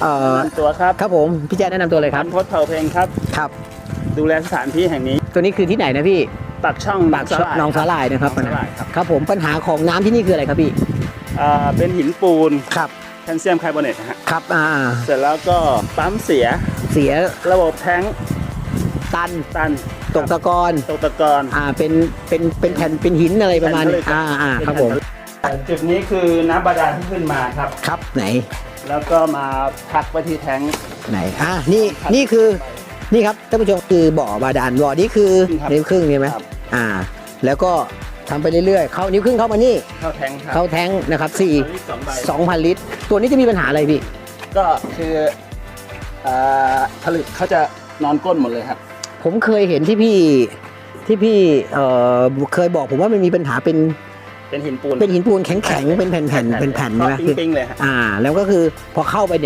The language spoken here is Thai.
เอ่อตัวครับครับผมพี่แจ๊ดแนะนำตัวเลยคพัรับนพศเผ่าเพลงครับ ครับ ดูแลสถานที่แห่งนี้ตัวนี้คือที่ไหนนะพี่ปากช่องปากช่องหนองสาหร่ายนะครับหองสาหร่ายครับครับผมปัญหาของน้ำที่นี่คืออะไรครับพี่อ่าเป็นหินปูนครับแคลเซียมไคาร์บอเนตนะฮะครับอ่าเสร็จแล้วก็ปั๊มเสียเสียระบบแท้งตันตันตกตะกอนตกตะกอน อ่าเป็นเป็นเป็นแผ่นเป็นหินอะไรประมาณนี้แผ่นทะเลอ่าอ่าครับผม จุดนี้คือน้ำบาดาลที่ขึ้นมาครับ ครับไหน แล้วก็มาพักไว้ที่แท้งไหนอ่านี่นี่คือนี่ครับท่านผู้ชมคือบ่อบาดาลบ่อนี้คือครับนิ้วครึ่งใช่ไหมครับอ่า แล้วก็ทำไปเรื่อยๆ เข้านิ้วครึ่งเข้ามานี่ เข้าแท้งครับเข้าแท้งนะครับสี่สองใบสองพันลิตร ตัวนี้จะมีปัญหาอะไรพี่ ก็คืออ่าผลึกเขาจะนอนก้นหมดเลยครับ ผมเคยเห็นที่พี่ที่พี่เอ่อเคยบอกผมว่ามันมีปัญหาเป็น เป็นหินปูนเป็นหินปูนแข็งๆเป็นแผ่นๆเป็นแผ่นใช่ไหมปิ้งๆเลยฮะอ่า แล้วก็คือพอเข้าไปเนี่ย